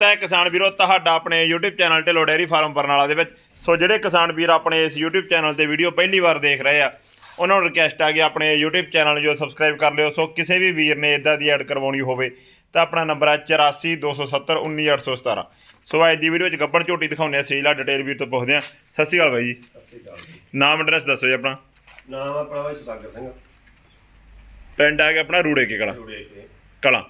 ਤਾਂ ਕਿਸਾਨ ਵੀਰੋ ਤੁਹਾਡਾ ਆਪਣੇ YouTube channel Dhillon dairy farm Barnala ਦੇ ਵਿੱਚ। ਸੋ ਜਿਹੜੇ ਕਿਸਾਨ ਵੀਰ ਆਪਣੇ ਇਸ YouTube ਚੈਨਲ ਤੇ ਵੀਡੀਓ ਪਹਿਲੀ ਵਾਰ ਦੇਖ ਰਹੇ ਆ ਉਹਨਾਂ ਨੂੰ ਰਿਕਵੈਸਟ ਆ ਕਿ ਆਪਣੇ YouTube ਚੈਨਲ ਜੋ ਸਬਸਕ੍ਰਾਈਬ ਕਰ ਲਿਓ। ਸੋ ਕਿਸੇ ਵੀ ਵੀਰ ਨੇ ਇਦਾਂ ਦੀ ਐਡ ਕਰਵਾਉਣੀ ਹੋਵੇ ਤਾਂ ਆਪਣਾ ਨੰਬਰ ਹੈ 8427191817 ਸੋ ਅੱਜ ਦੀ ਵੀਡੀਓ 'ਚ ਗੱਬਣ ਝੋਟੀ ਦਿਖਾਉਂਦੇ ਆ ਸੇਜਲਾ ਡਿਟੇਲ ਵੀਰ ਤੋਂ ਪੁੱਛਦੇ ਆ। ਸਤਿ ਸ਼੍ਰੀ ਅਕਾਲ ਬਾਈ ਜੀ। ਸਤਿ ਸ਼੍ਰੀ ਅਕਾਲ ਜੀ ਨਾਮ ਐਡਰੈਸ ਦੱਸੋ ਜੀ ਆਪਣਾ। ਨਾਮ ਆਪਣਾ ਬਾਈ ਸੁਦਾਗਰ ਸਿੰਘ। ਪਿੰਡ ਆ ਗਿਆ ਆਪਣਾ ਰੂੜੇ ਕੇ ਕਲਾ। ਜੁੜੇ ਕੇ ਕਲਾ।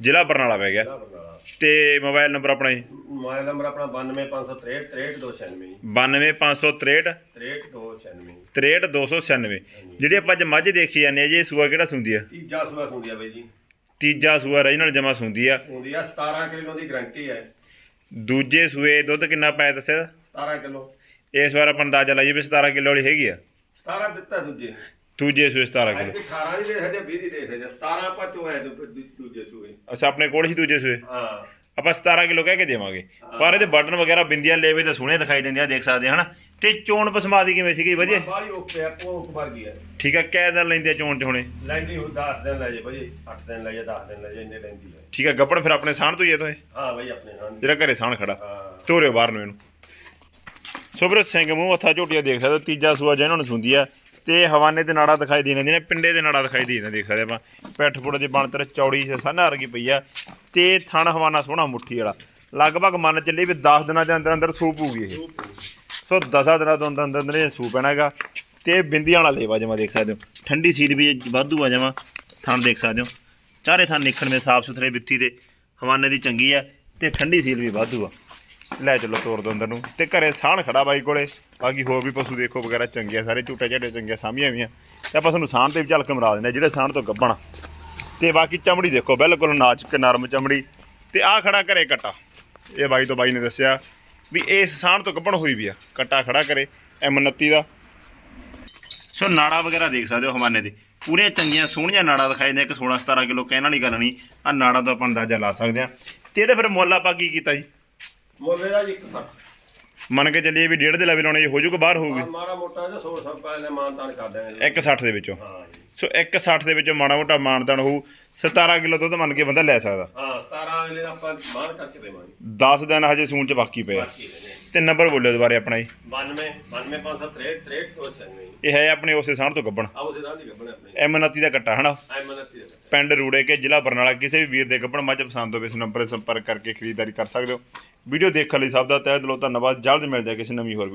ਜ਼ਿਲ੍ਹਾ ਬਰਨਾਲਾ ਪੈ ਗਿਆ। ਜ਼ਿਲ੍ਹਾ ਬਰਨਾਲਾ। ਤੇ ਮੋਬਾਈਲ ਨੰਬਰ ਆਪਣਾ ਜੀ? ਮੋਬਾਈਲ ਨੰਬਰ ਆਪਣਾ 92563 63296 92563 63296 63296 ਜਿਹੜੀ ਆਪਾਂ ਅੱਜ ਮੱਝ ਦੇਖੀ ਜਾਂਦੇ ਆ ਜੀ ਇਹ ਸੂਆ ਕਿਹੜਾ ਸੁੰਦੀ ਆ? ਤੀਜਾ ਸੂਆ ਸੁੰਦੀ ਆ ਬਾਈ ਜੀ। ਤੀਜਾ ਸੂਆ ਰੀਜਨਲ ਜਮਾ ਸੁੰਦੀ ਆ। ਸੁੰਦੀ ਆ 17 ਕਿਲੋ ਦੀ ਗਰੰਟੀ ਹੈ ਦੂਜੇ ਸੂਏ ਦੁੱਧ ਕਿੰਨਾ ਪਾਇਆ ਦੱਸਿਆ? 17 ਕਿਲੋ। ਇਸ ਵਾਰ ਆਪਾਂ ਅੰਦਾਜ਼ਾ ਲਾਈਏ ਵੀ 17 ਕਿਲੋ ਵਾਲੀ ਹੈਗੀ ਆ। 17 ਦਿੱਤਾ ਦੂਜੇ। ਦੂਜੇ ਸੂਏ 17 ਅੱਜ ਕਿਲੋ। 18 ਦੀ ਦੇ ਸਕਦੇ 20 ਦੀ ਦੇ ਸਕਦੇ 17 ਆਪਾਂ ਚੋਂ ਹੈ ਦੂ- ਦੂ- ਦੂਜੇ ਸੂਏ। ਅੱਛਾ ਆਪਣੇ ਕੋਲ ਸੀ ਦੂਜੇ ਸੂਏ? ਹਾਂ। ਆਪਾਂ 17 ਕਿਲੋ ਕਹਿ ਕੇ ਦੇਵਾਂਗੇ। ਪਰ ਇਹਦੇ ਬਟਨ ਵਗੈਰਾ ਬਿੰਦੀਆਂ ਲੇਵੇ ਤਾਂ ਸੋਹਣੇ ਦਿਖਾਈ ਦਿੰਦੇ ਆ ਦੇਖ ਸਕਦੇ ਹਨਾ? ਤੇ ਚੋਣ ਪਸਮਾ ਦੀ ਕਿਵੇਂ ਸੀਗੀ ਵਧੀਆ? ਬਾਲੀ ਓਕੇ ਆ ਪੋਕ ਵਰ ਗਿਆ ਠੀਕ ਆ ਕੈ ਦਿਨ ਲੈਂਦੇ ਆ ਚੋਣ ਚ ਹੁਣੇ? ਲੈਂਦੀ ਹੋ 10 ਦਿਨ ਲੈ ਜੇ ਬਾਈ 8 ਦਿਨ ਲੈ ਜੇ 10 ਦਿਨ ਲੈ ਜੇ ਇੰਨੇ ਲੈਂਦੀ ਹੈ ਠੀਕ ਆ ਗੱਪਣ ਫਿਰ ਆਪਣੇ ਸਾਹਣ ਤੋਂ ਹੀ ਆ ਤੋਏ ਹਾਂ ਬਾਈ ਆਪਣੇ ਹਾਂ। ਜਿਹੜਾ ਘਰੇ ਸਾਹਣ ਖੜਾ। ਹਾਂ। ਤੋਰਿਓ ਬਾਹਰ ਨੂੰ ਇਹਨੂੰ। ਸੋ ਵੀਰੋ ਸਿੰਘ ਮੂੰਹ ਹੱਥਾ ਝੋਟੀਆਂ ਦੇਖ ਸਕਦੇ ਹੋ ਤੀਜਾ ਸੂਆ ਜਿਹਨਾਂ ਨੂੰ ਸੁੰਦੀ ਆ ਤੇ ਹਵਾਨੇ ਦੇ ਨਾੜਾ ਦਿਖਾਈ ਦੇ ਜਾਂਦੀਆਂ ਨੇ ਪਿੰਡੇ ਦੇ ਨਾੜਾ ਦਿਖਾਈ ਦੇ ਜਾਂਦੇ ਦੇਖ ਸਕਦੇ ਆਪਾਂ। ਪੈਠ ਫੁੱਟ ਦੇ ਬਣਤਰ ਚੌੜੀ ਸੇ ਸਾਨਾ ਵਰਗੀ ਪਈ ਆ, ਤੇ ਥਣ ਹਵਾਨਾ ਸੋਹਣਾ ਮੁੱਠੀ ਵਾਲਾ। ਲਗਭਗ ਮੰਨ ਚੱਲੇ ਵੀ 10 ਦਿਨਾਂ ਦੇ ਅੰਦਰ ਅੰਦਰ ਸੂਪ ਹੋਊਗੀ ਇਹ। ਸੋ 10 ਦਿਨਾਂ ਤੋਂ ਅੰਦਰ ਅੰਦਰ ਅੰਦਰ ਇਹ ਸੂਪ ਪੈਣਾ ਹੈਗਾ ਤੇ ਬਿੰਦੀਆਂ ਵਾਲਾ ਲੇਵਾ ਜਮਾ ਦੇਖ ਸਕਦੇ ਹੋ। ਠੰਡੀ ਸੀਰ ਵੀ ਵਾਧੂ ਆ ਜਮਾ, ਥਣ ਦੇਖ ਸਕਦੇ ਹੋ। ਚਾਰੇ ਥਣ ਨਿਕਣ ਮੇ ਸਾਫ਼ ਸੁਥਰੇ ਬਿੱਥੀ ਦੇ, ਹਵਾਨੇ ਦੀ ਚੰਗੀ ਆ, ਤੇ ਠੰਡੀ ਸੀਲ ਵੀ ਵਾਧੂ ਆ। ਲੈ ਚਲੋ ਤੋਰ ਦੋ ਅੰਦਰ ਨੂੰ। ਤੇ ਘਰੇ ਸਾਹਣ ਖੜਾ ਬਾਈ ਕੋਲੇ। ਬਾਕੀ ਹੋਰ ਵੀ ਪਸ਼ੂ ਦੇਖੋ ਵਗੈਰਾ ਚੰਗੇ ਸਾਰੇ ਝੂਟੇ ਝਾਟੇ ਚੰਗੀਆਂ, ਸਾਂਭੀਆਂ ਵੀ ਆ ਤੇ ਆਪਾਂ ਤੁਹਾਨੂੰ ਸਾਹਣ ਤੇ ਵੀ ਝਲਕ ਮਰਾ ਦਿੰਦੇ ਆ ਜਿਹੜੇ ਸਾਹਣ ਤੋਂ ਗੱਬਣ ਤੇ ਬਾਕੀ ਚਮੜੀ ਦੇਖੋ, ਬਿਲਕੁਲ ਨਾਚ ਕੇ ਨਰਮ ਚਮੜੀ। ਤੇ ਆ ਖੜਾ ਘਰੇ ਕਟਾ। ਇਹ ਬਾਈ ਤੋਂ ਬਾਈ ਨੇ ਦੱਸਿਆ ਵੀ ਇਸ ਸਾਹਣ ਤੋਂ ਗੱਬਣ ਹੋਈ ਵੀ ਆ। ਕਟਾ ਖੜਾ ਕਰੇ M29 ਦਾ। ਸੋ ਨਾੜਾ ਵਗੈਰਾ ਦੇਖ ਸਕਦੇ ਹੋ ਹਮਾਨੇ ਦੇ ਪੂਰੇ ਚੰਗੀਆਂ, ਸੋਹਣੀਆਂ ਨਾੜਾ ਦਿਖਾਈ ਦੇ ਇੱਕ 16 17 ਕਿਲੋ ਕਹਿਣ ਵਾਲੀ ਗੱਲ ਨਹੀਂ। ਆ ਨਾੜਾ ਤੋਂ ਆਪਾਂ ਅੰਦਾਜ਼ਾ ਲਾ ਸਕਦੇ ਆ ਤੇ ਇਹਦੇ ਫਿਰ ਮੁੱਲ ਆਪਾਂ ਕੀ ਕੀਤਾ ਜੀ? ਮੋਲੇ ਦਾ ਜੀ 160 ਮੰਨ ਕੇ ਚੱਲੀਏ ਵੀ ਡੇਢ ਦੇ ਲੈਵਲ ਆਉਣੇ ਜੀ ਹੋ ਜੂਗਾ ਬਾਹਰ ਹੋਊਗੀ। ਮਾੜਾ ਮੋਟਾ ਜਿਹਾ 100 ਸਭ ਪਹਿਲੇ ਮਾਨਤਾਨ ਕਰ ਦਿਆਂਗੇ। 160 ਦੇ ਵਿੱਚੋਂ। ਹਾਂ ਜੀ। ਸੋ 160 ਦੇ ਵਿੱਚੋਂ ਮਾੜਾ ਮੋਟਾ ਮਾਨਦਾਨ ਹੋਊ। 17 ਕਿਲੋ ਦੁੱਧ ਮੰਨ ਕੇ ਬੰਦਾ ਲੈ ਸਕਦਾ। ਹਾਂ 17 ਵੇਲੇ ਆਪਾਂ ਬਾਹਰ ਕਰਕੇ ਦੇਵਾਂਗੇ। 10 ਦਿਨ ਹਜੇ ਸੂਣ ਚ ਬਾਕੀ ਪਏ ਆ। ਬਾਕੀ ਦੇ ਤੇ ਨੰਬਰ ਬੋਲਿਓ ਦੁਬਾਰੇ ਆਪਣਾ ਜੀ। 92 92563 63 ਤੋਂ ਸੰਨੀ ਇਹ ਹੈ ਆਪਣੇ ਉਸੇ ਸਾਹਣ ਤੋਂ ਗੱਬਣ। ਆਓ ਦੇ ਨਾਲ ਹੀ ਗੱਬਣੇ ਆਪਣੇ M29 ਦਾ ਕੱਟਾ ਹਨਾ? ਐ ਮਨਤੀ ਦੇ ਪਿੰਡ ਰੂੜੇ ਕੇ ਜ਼ਿਲ੍ਹਾ ਬਰਨਾਲਾ ਕਿਸੇ ਵੀ ਵੀਰ ਦੇ ਗੱਬਣ ਮੱਝ ਪਸੰਦ ਹੋਵੇ ਇਸ ਨੰਬਰ 'ਤੇ ਸੰਪਰਕ ਕਰਕੇ ਖਰੀਦਦਾਰੀ ਕਰ ਸਕਦੇ ਹੋ। ਵੀਡੀਓ ਦੇਖਣ ਲਈ ਸਭ ਦਾ ਤਹਿ ਦਿਲੋਂ ਧੰਨਵਾਦ। ਜਲਦ ਮਿਲਦੇ ਹਾਂ ਕਿਸੇ ਨਵੀਂ ਹੋਰ